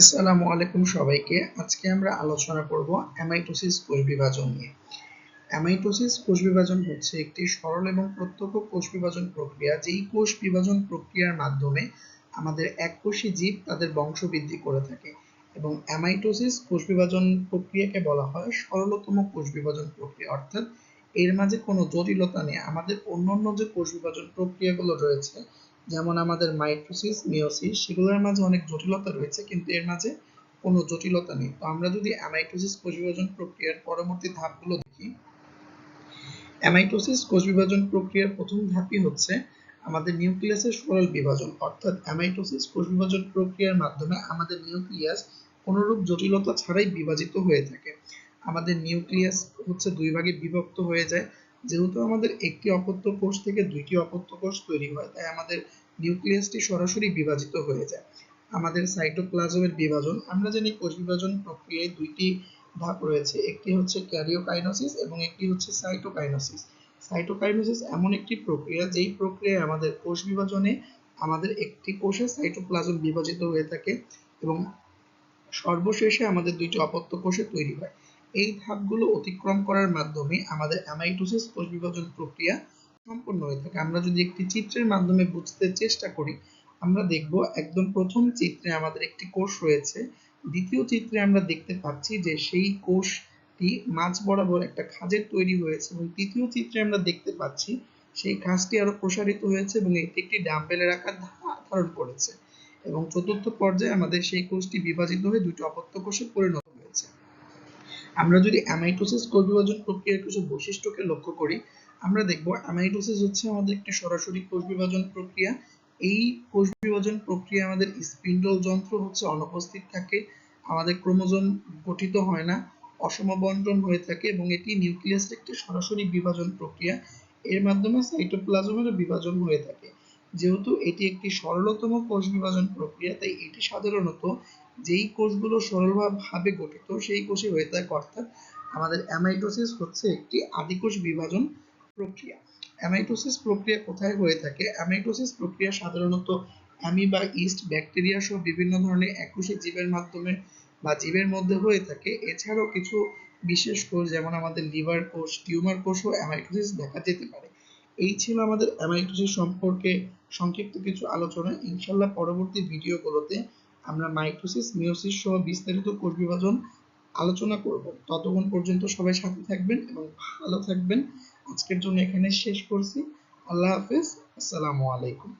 আসসালামু আলাইকুম সবাইকে। আজকে আমরা আলোচনা করব অ্যামাইটোসিস কোষ বিভাজন নিয়ে। অ্যামাইটোসিস কোষ বিভাজন হচ্ছে একটি সরল এবং প্রত্যক্ষ কোষ বিভাজন প্রক্রিয়া। যেই কোষ বিভাজন প্রক্রিয়ার মাধ্যমে আমাদের এককোষী জীব তাদের বংশবৃদ্ধি করে থাকে এবং অ্যামাইটোসিস কোষ বিভাজন প্রক্রিয়াকে বলা হয় সরলতম কোষ বিভাজন প্রক্রিয়া। অর্থাৎ এর মাঝে কোনো জটিলতা নেই। আমাদের অন্যান্য যে কোষ বিভাজন প্রক্রিয়াগুলো রয়েছে যেমন আমাদের মাইটোসিস মিওসিস সেগুলোর মাঝে অনেক জটিলতা রয়েছে, কিন্তু এর মাঝে কোনো জটিলতা নেই। তো আমরা যদি অ্যামাইটোসিস কোষ বিভাজন প্রক্রিয়ার পরবর্তী ধাপগুলো দেখি, অ্যামাইটোসিস কোষ বিভাজন প্রক্রিয়ার প্রথম ধাপই হচ্ছে আমাদের নিউক্লিয়াসের সরল বিভাজন, অর্থাৎ অ্যামাইটোসিস কোষ বিভাজন প্রক্রিয়ার মাধ্যমে আমাদের নিউক্লিয়াস কোনরূপ জটিলতা ছাড়াই বিভাজিত হয়ে থাকে। আমাদের নিউক্লিয়াস হচ্ছে দুই ভাগে বিভক্ত হয়ে যায় যেহেতু আমাদের একটি অপত্য কোষ থেকে দুইটি অপত্য কোষ তৈরি হয়, তাই আমাদের নিউক্লিয়াসটি সরাসরি বিভাজিত হয়ে যায়। আমাদের সাইটোপ্লাজমের বিভাজন, আমরা জানি কোষ বিভাজন প্রক্রিয়ায় দুইটি ধাপ রয়েছে, একটি হচ্ছে ক্যারিওকাইনোসিস এবং একটি হচ্ছে সাইটোকাইনোসিস। সাইটোকাইনোসিস এমন একটি প্রক্রিয়া, যেই প্রক্রিয়ায় আমাদের কোষ বিভাজনে আমাদের একটি কোষে সাইটোপ্লাজম বিভাজিত হয়ে থাকে এবং সর্বশেষে আমাদের দুইটি অপত্য কোষে তৈরি হয়। এই ধাপগুলো অতিক্রম করার মাধ্যমে আমাদের অ্যামাইটোসিস কোষ বিভাজন প্রক্রিয়া সম্পন্ন হয়ে থাকে। আমরা যদি একটি চিত্রের মাধ্যমে বুঝতে চেষ্টা করি, আমরা দেখব একদম প্রথম চিত্রে আমাদের একটি কোষ রয়েছে। দ্বিতীয় চিত্রে আমরা দেখতে পাচ্ছি যে সেই কোষটি মাঝ বরাবর একটা খাঁজের তৈরি হয়েছে এবং তৃতীয় চিত্রে আমরা দেখতে পাচ্ছি সেই খাঁজটি আরও প্রসারিত হয়েছে এবং এটি একটি ডাম্পেলের আকার ধারণ করেছে। এবং চতুর্থ পর্যায়ে আমাদের সেই কোষটি বিভাজিত হয়ে দুটি অপত্য কোষে পরিণত আমরা যদি অ্যামাইটোসিস কোষ বিভাজন প্রক্রিয়ার কিছু বৈশিষ্ট্যকে লক্ষ্য করি, আমরা দেখব অ্যামাইটোসিস হচ্ছে আমাদের একটি সরাসরি কোষ বিভাজন প্রক্রিয়া। এই কোষ বিভাজন প্রক্রিয়া আমাদের স্পিন্ডল যন্ত্র হচ্ছে অনুপস্থিত থাকে, আমাদের ক্রোমোজোম গঠিত হয় না অসম বন্টন হয়ে থাকে এবং এটি নিউক্লিয়াসের একটি সরাসরি বিভাজন প্রক্রিয়া। এর মাধ্যমে সাইটোপ্লাজমের বিভাজন হয়ে থাকে। যেহেতু এটি একটি সরলতম কোষ বিভাজন প্রক্রিয়া, তাই এটি সাধারণত যেই কোষগুলো সরলভাবে গঠিত সেই কোষে হয়ে থাকে, অর্থাৎ আমাদের অ্যামাইটোসিস হচ্ছে একটি আদিকোষ বিভাজন প্রক্রিয়া। অ্যামাইটোসিস প্রক্রিয়া কোথায় হয়ে থাকে? অ্যামাইটোসিস প্রক্রিয়া সাধারণত অ্যামিবা ইস্ট ব্যাকটেরিয়া সহ বিভিন্ন ধরনের একুশে জীবের মাধ্যমে বা জীবের মধ্যে হয়ে থাকে। এছাড়াও কিছু বিশেষ কোষ, যেমন আমাদের লিভার কোষ, টিউমার কোষও অ্যামাইটোসিস দেখা যেতে পারে। এই ছিল আমাদের অ্যামাইটোসিস সম্পর্কে সংক্ষিপ্ত কিছু আলোচনা। ইনশাল্লাহ পরবর্তী ভিডিওগুলোতে আমরা মাইটোসিস মিওসিস সহ বিস্তারিত কোষ বিভাজন আলোচনা করব। ততক্ষণ পর্যন্ত সবাই সাথে থাকবেন এবং ভালো থাকবেন। আজকের জন্য এখানে শেষ করছি। আল্লাহ হাফেজ। আসসালামু আলাইকুম।